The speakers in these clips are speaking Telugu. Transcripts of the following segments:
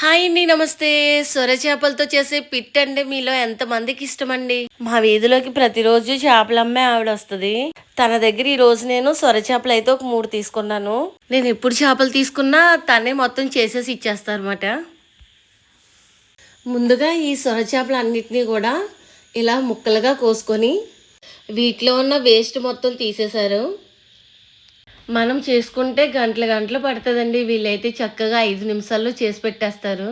హాయ్ అండి నమస్తే. సొర చేపలతో చేసే పిట్ అంటే మీలో ఎంతమందికి ఇష్టమండి? మా వీధిలోకి ప్రతిరోజు చేపలు అమ్మే ఆవిడ వస్తుంది. తన దగ్గర ఈ రోజు నేను సొర చేపలు అయితే ఒక మూడు తీసుకున్నాను. నేను ఎప్పుడు చేపలు తీసుకున్నా తనే మొత్తం చేసేసి ఇచ్చేస్తారన్నమాట. ముందుగా ఈ సొర చేపలు అన్నిటినీ కూడా ఇలా ముక్కలుగా కోసుకొని వీటిలో ఉన్న వేస్ట్ మొత్తం తీసేశారు. మనం చేసుకుంటే గంటల గంటలు పడుతుందండి. వీళ్ళైతే చక్కగా ఐదు నిమిషాల్లో చేసి పెట్టేస్తారు.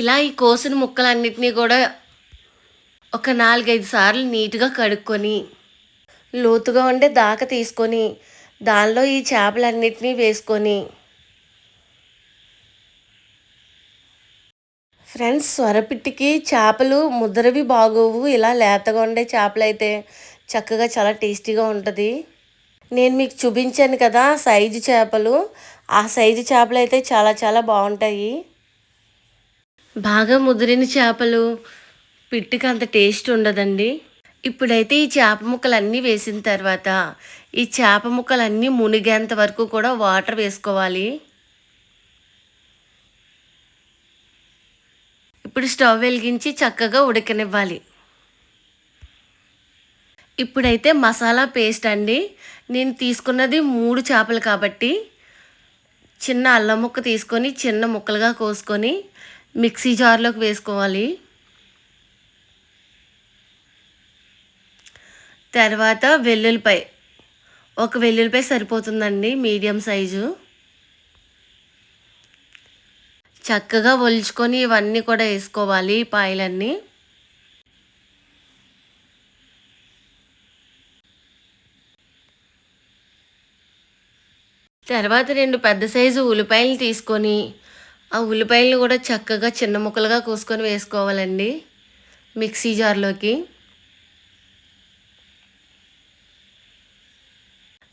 ఇలా ఈ కోసిన ముక్కలన్నిటినీ కూడా ఒక నాలుగైదు సార్లు నీట్గా కడుక్కొని లోతుగా ఉండే దాక తీసుకొని దానిలో ఈ చేపలన్నిటినీ వేసుకొని ఫ్రెండ్స్ స్వరపిట్టికి చేపలు ముద్రవి బాగోవు. ఇలా లేతగా ఉండే చేపలు అయితే చక్కగా చాలా టేస్టీగా ఉంటుంది. నేను మీకు చూపించాను కదా సైజు చేపలు. ఆ సైజు చేపలు అయితే చాలా చాలా బాగుంటాయి. బాగా ముదిరిన చేపలు. పిట్టికి అంత టేస్ట్ ఉండదండి. ఇప్పుడైతే ఈ చేప ముక్కలన్నీ వేసిన తర్వాత ఈ చేప ముక్కలన్నీ మునిగేంత వరకు కూడా వాటర్ వేసుకోవాలి. ఇప్పుడు స్టవ్ వెలిగించి చక్కగా ఉడకనివ్వాలి. ఇప్పుడైతే మసాలా పేస్ట్ అండి. నేను తీసుకున్నది మూడు చేపలు కాబట్టి చిన్న అల్లం ముక్క తీసుకొని చిన్న ముక్కలుగా కోసుకొని మిక్సీ జార్లోకి వేసుకోవాలి. తర్వాత వెల్లుల్లిపాయ. ఒక వెల్లుల్లిపాయ సరిపోతుందండి మీడియం సైజు. చక్కగా ఒలుచుకొని ఇవన్నీ కూడా వేసుకోవాలి పాయలన్నీ. తర్వాత రెండు పెద్ద సైజు ఉల్లిపాయలు తీసుకొని ఆ ఉల్లిపాయలను కూడా చక్కగా చిన్న ముక్కలుగా కోసుకొని వేసుకోవాలండి మిక్సీ జార్లోకి.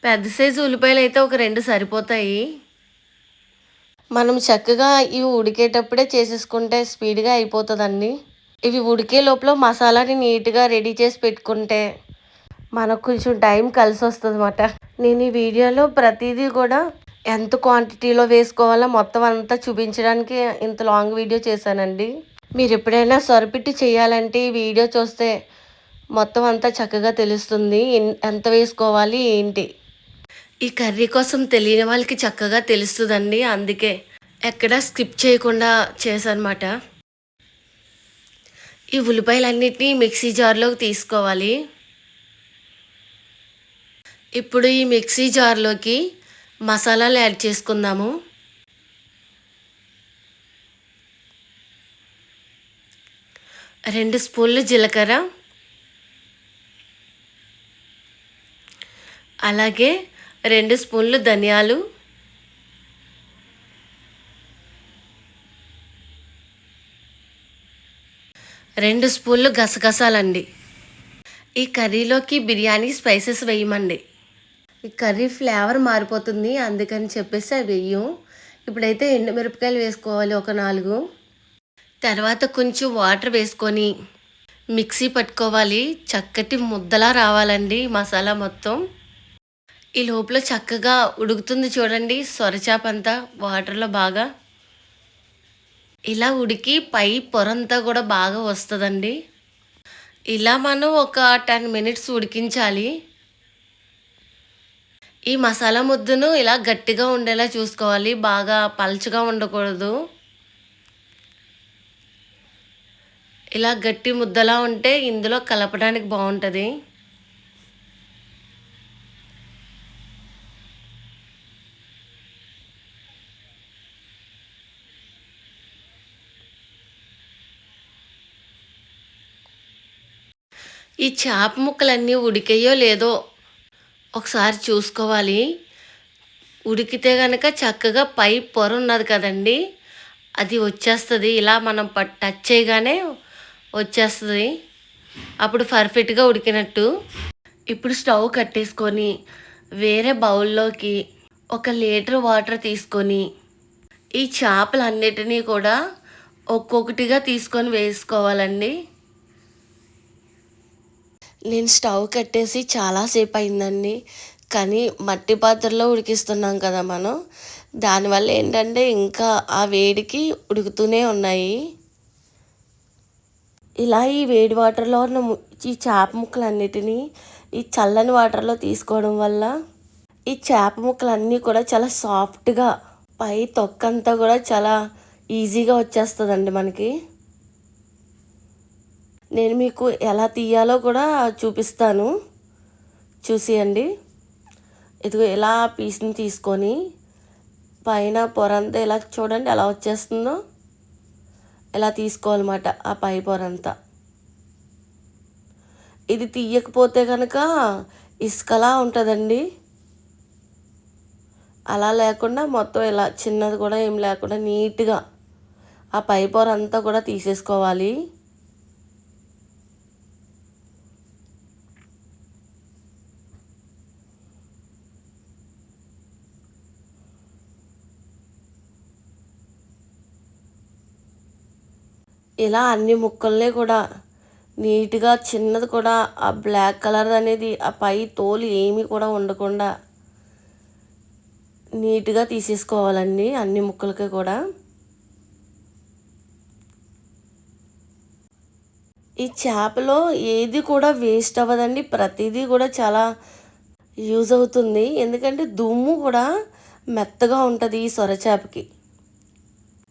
పెద్ద సైజు ఉల్లిపాయలు అయితే ఒక రెండు సరిపోతాయి. మనం చక్కగా ఇవి ఉడికేటప్పుడే చేసేసుకుంటే స్పీడ్గా అయిపోతుందండి. ఇవి ఉడికే లోపల మసాలాని నీట్గా రెడీ చేసి పెట్టుకుంటే మనకు కొంచెం టైం కలిసి వస్తుంది అనమాట నేను ఈ వీడియోలో ప్రతిదీ కూడా ఎంత క్వాంటిటీలో వేసుకోవాలో మొత్తం అంతా చూపించడానికి ఇంత లాంగ్ వీడియో చేశానండి. మీరు ఎప్పుడైనా సొరపిట్టి చేయాలంటే ఈ వీడియో చూస్తే మొత్తం అంతా చక్కగా తెలుస్తుంది. ఎంత వేసుకోవాలి ఏంటి? ఈ కర్రీ కోసం తెలియని వాళ్ళకి చక్కగా తెలుస్తుందండి. అందుకే ఎక్కడ స్కిప్ చేయకుండా చేశానమాట ఈ ఉల్లిపాయలన్నిటినీ మిక్సీ జార్లోకి తీసుకోవాలి. ఇప్పుడు ఈ మిక్సీ జార్లోకి మసాలాలు యాడ్ చేసుకుందాము. రెండు స్పూన్లు జీలకర్ర. అలాగే రెండు స్పూన్లు ధనియాలు. రెండు స్పూన్లు గసగసాలండి. ఈ కర్రీలోకి బిర్యానీ స్పైసెస్ వేయమండి. ఈ కర్రీ ఫ్లేవర్ మారిపోతుంది అందుకని చెప్పేసి అవి వెయ్యం ఇప్పుడైతే ఎండుమిరపకాయలు వేసుకోవాలి ఒక నాలుగు. తర్వాత కొంచెం వాటర్ వేసుకొని మిక్సీ పట్టుకోవాలి. చక్కటి ముద్దలా రావాలండి మసాలా మొత్తం. ఈ లోపల చక్కగా ఉడుకుతుంది చూడండి సొరచాప అంతా వాటర్లో బాగా. ఇలా ఉడికి పై పొరంతా కూడా బాగా వస్తుందండి. ఇలా మనం ఒక టెన్ మినిట్స్ ఉడికించాలి. ఈ మసాలా ముద్దను ఇలా గట్టిగా ఉండేలా చూసుకోవాలి. బాగా పల్చగా ఉండకూడదు. ఇలా గట్టి ముద్దలా ఉంటే ఇందులో కలపడానికి బాగుంటుంది. ఈ చేప ముక్కలన్నీ ఉడికయ్యో లేదో ఒకసారి చూసుకోవాలి. ఉడికితే కనుక చక్కగా పై పొర ఉన్నది కదండి. అది వచ్చేస్తుంది. ఇలా మనం టచ్ చేయగానే వచ్చేస్తుంది. అప్పుడు పర్ఫెక్ట్గా ఉడికినట్టు. ఇప్పుడు స్టవ్ కట్టేసుకొని వేరే బౌల్లోకి ఒక లీటర్ వాటర్ తీసుకొని ఈ చేపలన్నిటినీ కూడా ఒక్కొక్కటిగా తీసుకొని వేసుకోవాలండి. నేను స్టవ్ కట్టేసి చాలాసేపు అయిందండి కానీ మట్టి పాత్రలో ఉడికిస్తున్నాం కదా మనం. దానివల్ల ఏంటంటే ఇంకా ఆ వేడికి ఉడుకుతూనే ఉన్నాయి. ఇలా ఈ వేడి వాటర్లో ఉన్న ము- ఈ చేప ముక్కలన్నిటినీ ఈ చల్లని వాటర్లో తీసుకోవడం వల్ల ఈ చేప ముక్కలన్నీ కూడా చాలా సాఫ్ట్గా పై తొక్కంతా కూడా చాలా ఈజీగా వచ్చేస్తుందండి మనకి. నేను మీకు ఎలా తీయాలో కూడా చూపిస్తాను. చూసేయండి. ఇదిగో ఇలా పీస్ని తీసుకొని పైన పొరంతా ఇలా చూడండి ఎలా వచ్చేస్తుందో. ఇలా తీసుకోవాలన్నమాట ఆ పై పొరంతా. ఇది తీయకపోతే కనుక ఇసుకలా ఉంటుందండి. అలా లేకుండా మొత్తం ఇలా చిన్నది కూడా ఏం లేకుండా నీట్గా ఆ పై పొర అంతా కూడా తీసేసుకోవాలి. ఇలా అన్ని ముక్కల్ని కూడా నీట్గా చిన్నది కూడా ఆ బ్లాక్ కలర్ అనేది ఆ పై తోలు ఏమీ కూడా ఉండకుండా నీట్గా తీసేసుకోవాలండి అన్ని ముక్కలకి కూడా. ఈ చేపలో ఏది కూడా వేస్ట్ అవ్వదండి. ప్రతిదీ కూడా చాలా యూజ్ అవుతుంది. ఎందుకంటే దుమ్ము కూడా మెత్తగా ఉంటుంది ఈ సొరచేపకి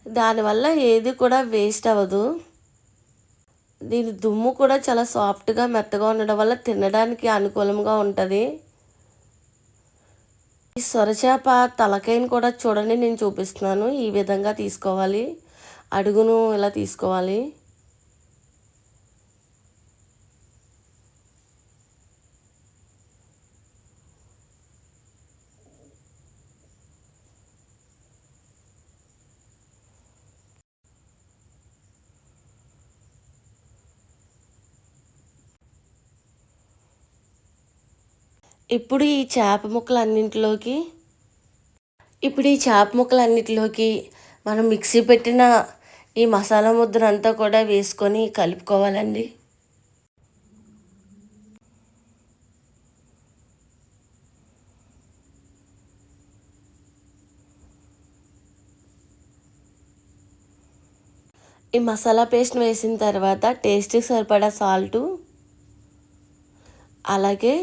దానివల్ల ఏది కూడా వేస్ట్ అవ్వదు. దీని దుమ్ము కూడా చాలా సాఫ్ట్గా మెత్తగా ఉండడం వల్ల తినడానికి అనుకూలంగా ఉంటుంది. ఈ సొరచేప తలకాయని కూడా చూడండి నేను చూపిస్తున్నాను. ఈ విధంగా తీసుకోవాలి. అడుగును ఇలా తీసుకోవాలి. ఇప్పుడు ఈ చేప ముక్కలన్నింటిలోకి ఇప్పుడు ఈ చేప ముక్కలన్నిటిలోకి మనం మిక్సీ పెట్టిన ఈ మసాలా ముద్దనంతా కూడా వేసుకొని కలుపుకోవాలండి. ఈ మసాలా పేస్ట్ వేసిన తర్వాత టేస్ట్కి సరిపడా సాల్టు అలాగే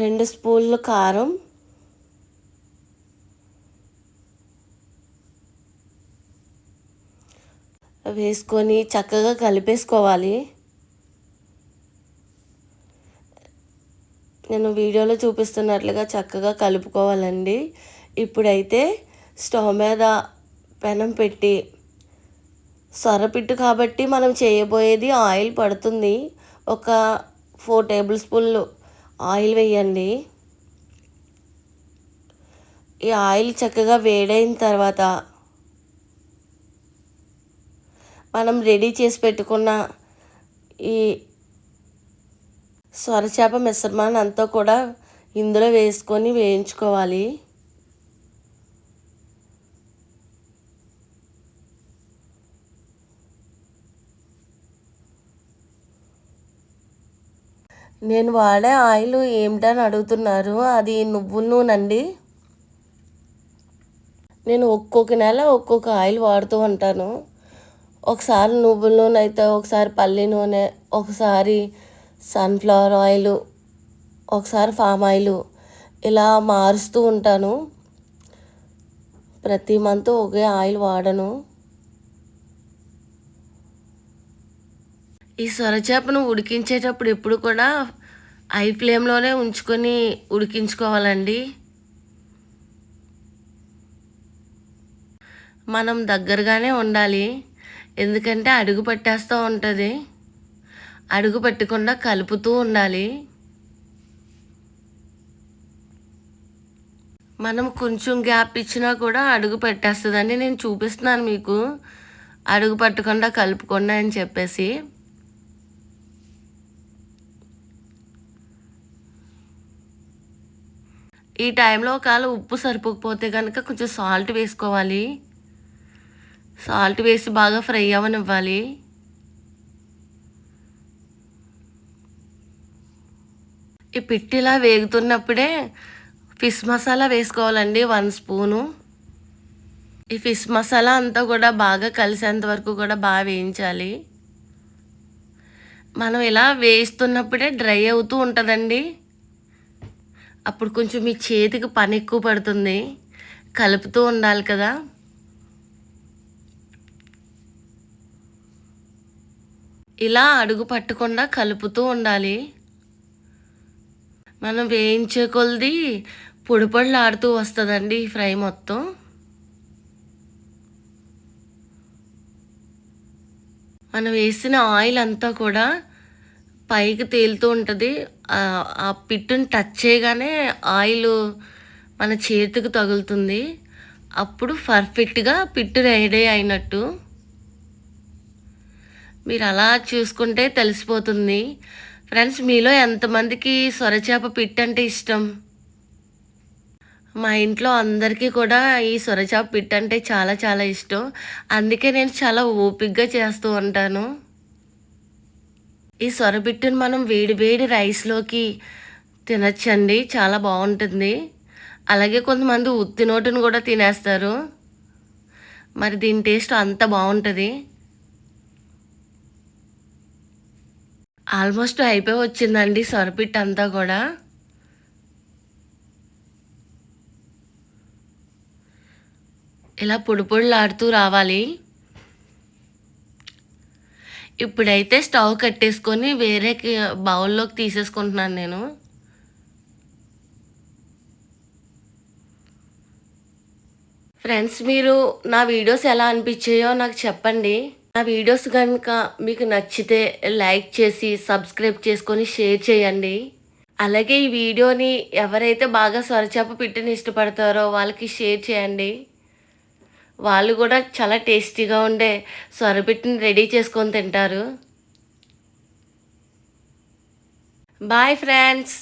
రెండు స్పూన్లు కారం. వేసుకొని చక్కగా కలిపేసుకోవాలి. నేను వీడియోలో చూపిస్తున్నట్లుగా చక్కగా కలుపుకోవాలండి. ఇప్పుడైతే స్టవ్ మీద పెనం పెట్టి సొరపిట్టు కాబట్టి మనం చేయబోయేది ఆయిల్ పడుతుంది. ఒక ఫోర్ టేబుల్ స్పూన్లు ఆయిల్ వేయండి. ఈ ఆయిల్ చక్కగా వేడైన తర్వాత మనం రెడీ చేసి పెట్టుకున్న ఈ స్వరచేప మిశ్రమాన్ని అంతా కూడా ఇందులో వేసుకొని వేయించుకోవాలి. నేను వాడే ఆయిల్ ఏమిటని అడుగుతున్నారు. అది నువ్వుల నూనె అండి నేను ఒక్కొక్క నెల ఒక్కొక్క ఆయిల్ వాడుతూ ఉంటాను. ఒకసారి నువ్వుల నూనె అయితే ఒకసారి పల్లి నూనె ఒకసారి సన్ఫ్లవర్ ఆయిల్ ఒకసారి ఫామ్ ఆయిల్ ఇలా మారుస్తూ ఉంటాను. ప్రతి మంత్ ఒకే ఆయిల్ వాడను. ఈ సొరచేపను ఉడికించేటప్పుడు ఎప్పుడు కూడా హై ఫ్లేమ్లోనే ఉంచుకొని ఉడికించుకోవాలండి. మనం దగ్గరగానే ఉండాలి. ఎందుకంటే అడుగు పట్టేస్తూ ఉంటుంది. అడుగు పెట్టకుండా కలుపుతూ ఉండాలి. మనం కొంచెం గ్యాప్ ఇచ్చినా కూడా అడుగు పెట్టేస్తుందండి. నేను చూపిస్తున్నాను మీకు. అడుగు పట్టకుండా కలుపుకుండా అని చెప్పేసి. ఈ టైంలో ఒకవేళ ఉప్పు సరిపోకపోతే కనుక కొంచెం సాల్ట్ వేసుకోవాలి. సాల్ట్ వేసి బాగా ఫ్రై అవ్వనివ్వాలి. ఈ పిట్టి ఇలా వేగుతున్నప్పుడే ఫిష్ మసాలా వేసుకోవాలండి వన్ స్పూను ఈ ఫిష్ మసాలా అంతా కూడా బాగా కలిసేంత వరకు కూడా బాగా వేయించాలి. మనం ఇలా వేయిస్తున్నప్పుడే డ్రై అవుతూ ఉంటుందండి. అప్పుడు కొంచెం మీ చేతికి పని ఎక్కువ పడుతుంది. కలుపుతూ ఉండాలి కదా. ఇలా అడుగు పట్టకుండా కలుపుతూ ఉండాలి. మనం వేయించే కొలది పొడిపళ్ళు ఆడుతూ వస్తుందండి ఈ ఫ్రై మొత్తం. మనం వేసిన ఆయిల్ అంతా కూడా పైకి తేలుతూ ఉంటుంది. ఆ పిట్టుని టచ్ చేయగానే ఆయిల్ మన చేతికి తగులుతుంది. అప్పుడు పర్ఫెక్ట్గా పిట్టు రెడీ అయినట్టు. మీరు అలా చూసుకుంటే తెలిసిపోతుంది. ఫ్రెండ్స్ మీలో ఎంతమందికి సొరచేప పిట్టు అంటే ఇష్టం? మా ఇంట్లో అందరికీ కూడా ఈ సొరచేప పిట్టు అంటే చాలా చాలా ఇష్టం. అందుకే నేను చాలా ఓపిక్గా చేస్తూ ఉంటాను. ఈ సొరబిట్టును మనం వేడి వేడి రైస్లోకి తినచ్చండి. చాలా బాగుంటుంది. అలాగే కొంతమంది ఉత్తి నోటును కూడా తినేస్తారు. మరి దీని టేస్ట్ అంత బాగుంటుంది. ఆల్మోస్ట్ అయిపోయి వచ్చిందండి సొరపిట్ అంతా కూడా. ఇలా పొడి పొడిలాడుతూ రావాలి. ఇప్పుడైతే స్టవ్ కట్టేసుకొని వేరే బౌల్లోకి తీసేసుకుంటున్నాను నేను. ఫ్రెండ్స్ మీరు నా వీడియోస్ ఎలా అనిపించాయో నాకు చెప్పండి. నా వీడియోస్ కనుక మీకు నచ్చితే లైక్ చేసి సబ్స్క్రైబ్ చేసుకొని షేర్ చేయండి. అలాగే ఈ వీడియోని ఎవరైతే బాగా స్వరచేప పిట్టిని ఇష్టపడతారో వాళ్ళకి షేర్ చేయండి. వాళ్ళు కూడా చాలా టేస్టీగా ఉండే సొరపిట్టిని రెడీ చేసుకొని తింటారు. Bye friends.